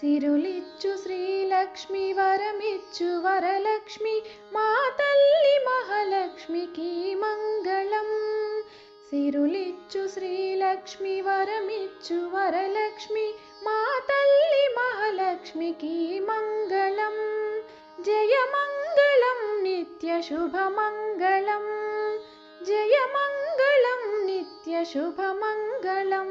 సిరులిచ్చు శ్రీలక్ష్మి వరమిచ్చు వరలక్ష్మి మా తల్లి మహాలక్ష్మికి మంగళం. సిరులిచ్చు శ్రీలక్ష్మి వరమిచ్చు వరలక్ష్మి మా తల్లి మహాలక్ష్మికి మంగళం. జయ మంగళం నిత్య శుభమంగళం జయ మంగళం నిత్య శుభమంగళం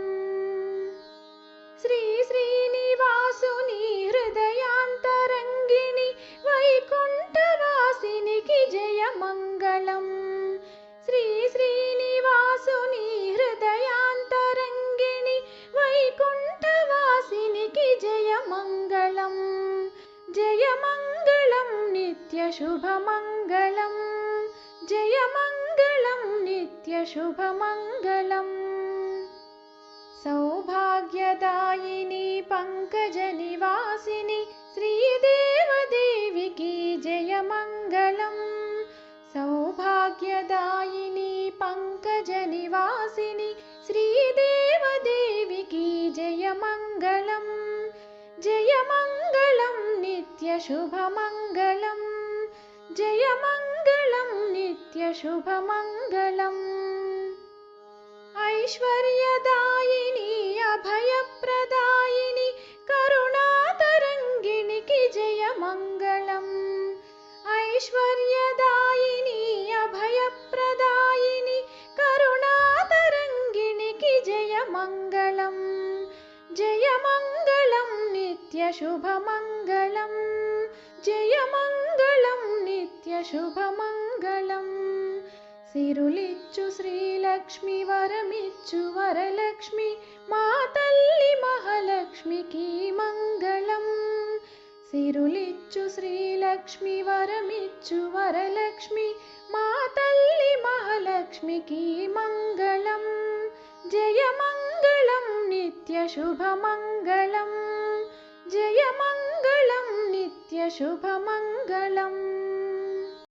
श्री श्रीनिवासुनि हृदयान्तरङ्गिणि जय मङ्गलम् श्रीश्रीनिवासुनीहृदयान्तरङ्गिणि वैकुण्ठवासिनिकी जय मङ्गलम् जय मङ्गलं नित्यशुभ जयमङ्गलं जय मङ्गलं नित्यशुभमङ्गलम् भाग्यदायिनि पङ्कजनिवासिनि श्रीदेवदेवि की जयमङ्गलम्। सौभाग्यदायिनि पङ्कजनिवासिनि श्रीदेवदेवि की जयमङ्गलम् जय नित्यशुभमङ्गलम् नित्यशुभ नित्यशुभमङ्गलम् ऐश्वर्यदायिनी ऐश्वर्यदायिनी अभयप्रदायिनि करुणातरङ्गिणि कि मङ्गलम् नित्यशुभ मङ्गलम् जय नित्यशुभमङ्गलम् सिरुलिच्चु श्रीलक्ष्मि वरमिच्चु वरलक्ष्मि मा సిరులిచ్చు శ్రీలక్ష్మి వరమిచ్చు వరలక్ష్మి మా తల్లి మహాలక్ష్మికి మంగళం జయ మంగళం నిత్య శుభమంగళం